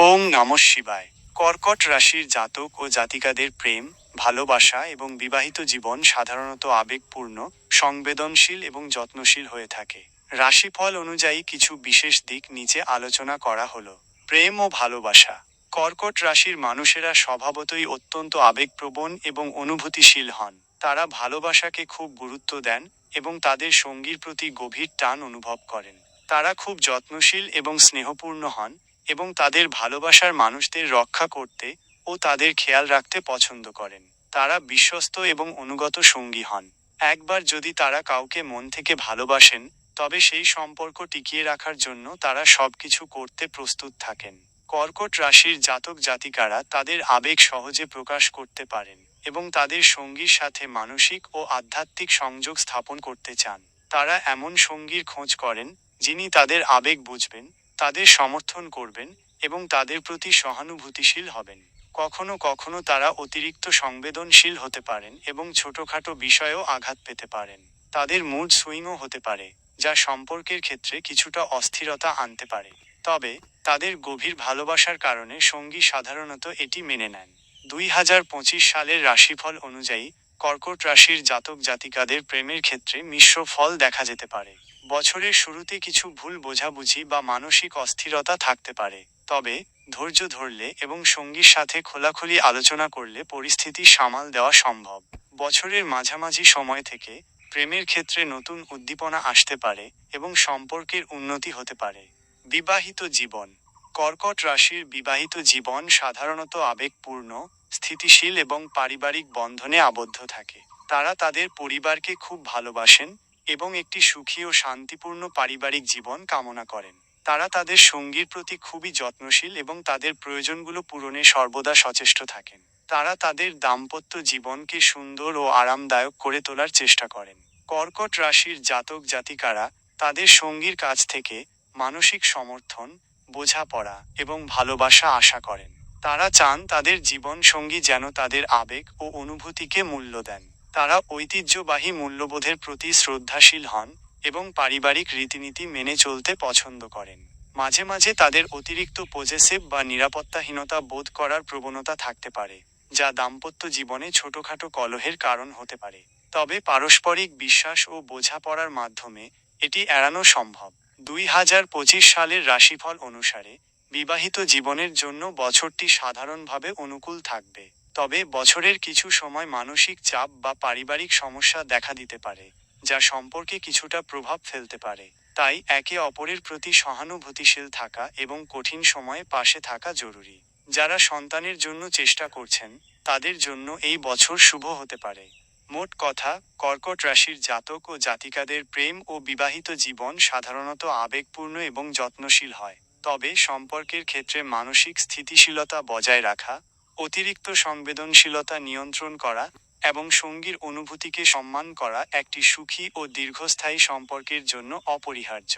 ওং নম শিবায়। কর্কট রাশির জাতক ও জাতিকাদের প্রেম, ভালোবাসা এবং বিবাহিত জীবন সাধারণত আবেগপূর্ণ, সংবেদনশীল এবং যত্নশীল হয়ে থাকে। রাশিফল অনুযায়ী কিছু বিশেষ দিক নিচে আলোচনা করা হলো। প্রেম ও ভালোবাসা। কর্কট রাশির মানুষেরা স্বভাবতই অত্যন্ত আবেগপ্রবণ এবং অনুভূতিশীল হন। তারা ভালোবাসাকে খুব গুরুত্ব দেন এবং তাদের সঙ্গীর প্রতি গভীর টান অনুভব করেন। তারা খুব যত্নশীল এবং স্নেহপূর্ণ হন এবং তাদের ভালোবাসার মানুষদের রক্ষা করতে ও তাদের খেয়াল রাখতে পছন্দ করেন। তারা বিশ্বস্ত এবং অনুগত সঙ্গী হন। একবার যদি তারা কাউকে মন থেকে ভালোবাসেন, তবে সেই সম্পর্ক টিকিয়ে রাখার জন্য তারা সবকিছু করতে প্রস্তুত থাকেন। কর্কট রাশির জাতক জাতিকারা তাদের আবেগ সহজে প্রকাশ করতে পারেন এবং তাদের সঙ্গীর সাথে মানসিক ও আধ্যাত্মিক সংযোগ স্থাপন করতে চান। তারা এমন সঙ্গীর খোঁজ করেন, যিনি তাদের আবেগ বুঝবেন তাদের সমর্থন করবেন এবং তাদের প্রতি সহানুভূতিশীল হবেন। কখনো কখনো তারা অতিরিক্ত সংবেদনশীল হতে পারেন এবং ছোটখাটো বিষয়েও আঘাত পেতে পারেন। তাদের মুড সুইংও হতে পারে, যা সম্পর্কের ক্ষেত্রে কিছুটা অস্থিরতা আনতে পারে। তবে, তাদের গভীর ভালোবাসার কারণে সঙ্গী সাধারণত এটি মেনে নেন। দুই হাজার পঁচিশ সালের রাশিফল অনুযায়ী কর্কট রাশির জাতক জাতিকাদের প্রেমের ক্ষেত্রে মিশ্র ফল দেখা যেতে পারে। বছরের শুরুতে কিছু ভুল বোঝাবুঝি বা মানসিক অস্থিরতা থাকতে পারে। তবে ধৈর্য ধরলে এবং সঙ্গীর সাথে খোলাখুলি আলোচনা করলে পরিস্থিতি সামাল দেওয়া সম্ভব। বছরের মাঝামাঝি সময় থেকে প্রেমের ক্ষেত্রে নতুন উদ্দীপনা আসতে পারে এবং সম্পর্কের উন্নতি হতে পারে। বিবাহিত জীবন। কর্কট রাশির বিবাহিত জীবন সাধারণত আবেগপূর্ণ স্থিতিশীল এবং পারিবারিক বন্ধনে আবদ্ধ থাকে। তারা তাদের পরিবারকে খুব ভালোবাসেন এবং একটি সুখী ও শান্তিপূর্ণ পারিবারিক জীবন কামনা করেন। তারা তাদের সঙ্গীর প্রতি খুবই যত্নশীল এবং তাদের প্রয়োজনগুলো পূরণে সর্বদা সচেষ্ট থাকেন। তারা তাদের দাম্পত্য জীবনকে সুন্দর ও আরামদায়ক করে তোলার চেষ্টা করেন। কর্কট রাশির জাতক জাতিকারা তাদের সঙ্গীর কাছ থেকে মানসিক সমর্থন, বোঝাপড়া এবং ভালোবাসা আশা করেন। তারা চান তাদের জীবন সঙ্গী যেন তাদের আবেগ ও অনুভূতিকে মূল্য দেন। তারা ঐতিহ্যবাহী মূল্যবোধের প্রতি শ্রদ্ধাশীল হন এবং পারিবারিক রীতিনীতি মেনে চলতে পছন্দ করেন। মাঝে মাঝে তাদের অতিরিক্ত পজেসিভ বা নিরাপত্তাহীনতা বোধ করার প্রবণতা থাকতে পারে, যা দাম্পত্য জীবনে ছোটখাটো কলহের কারণ হতে পারে। তবে পারস্পরিক বিশ্বাস ও বোঝাপড়ার মাধ্যমে এটি এড়ানো সম্ভব। দুই হাজার পঁচিশ সালের রাশিফল অনুসারে বিবাহিত জীবনের জন্য বছরটি সাধারণভাবে অনুকূল থাকবে। তবে বছরের কিছু সময় মানসিক চাপ বা পারিবারিক সমস্যা দেখা দিতে পারে, যা সম্পর্কে কিছুটা প্রভাব ফেলতে পারে। তাই একে অপরের প্রতি সহানুভূতিশীল থাকা এবং কঠিন সময়ে পাশে থাকা জরুরি। যারা সন্তানের জন্য চেষ্টা করছেন, তাদের জন্য এই বছর শুভ হতে পারে। মোট কথা, কর্কট রাশির জাতক ও জাতিকাদের প্রেম ও বিবাহিত জীবন সাধারণত আবেগপূর্ণ এবং যত্নশীল হয়। তবে সম্পর্কের ক্ষেত্রে মানসিক স্থিতিশীলতা বজায় রাখা, অতিরিক্ত সংবেদনশীলতা নিয়ন্ত্রণ করা এবং সঙ্গীর অনুভূতিকে সম্মান করা একটি সুখী ও দীর্ঘস্থায়ী সম্পর্কের জন্য অপরিহার্য।